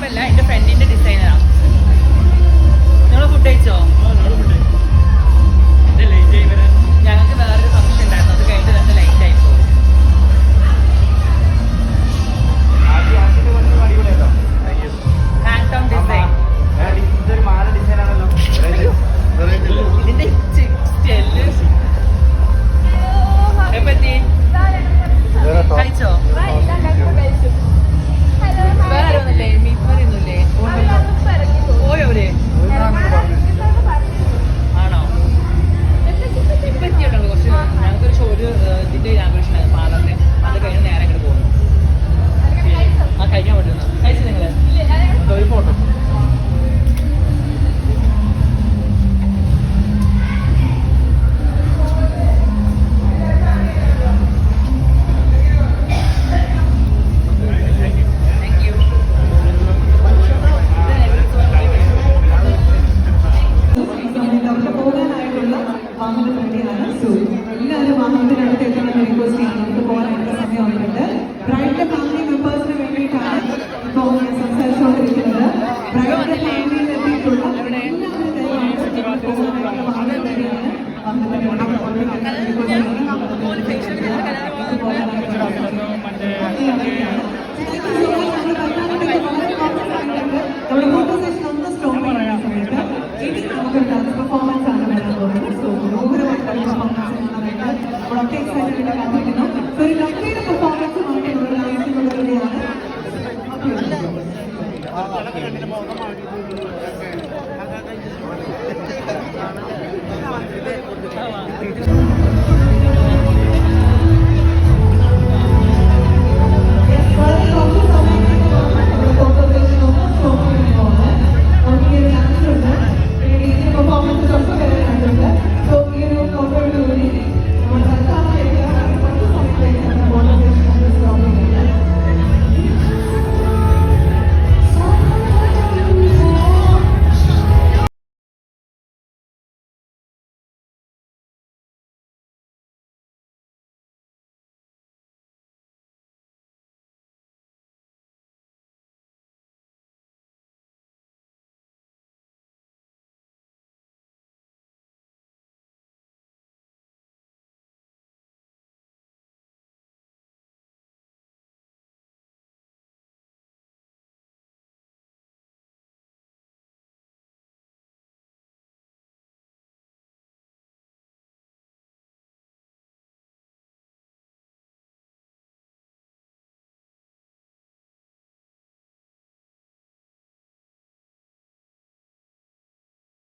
കുഴപ്പമില്ല പെർഫോമൻസ് ആണ് ഇവിടെ പോകുന്നത് സോ ഓരോ പെർഫോമൻസ് ഇവിടെ കാത്തിരിക്കുന്നു ഒരു ലൈബ്രറിയുടെ പെർഫോമൻസുമായിട്ടുള്ള Thank you.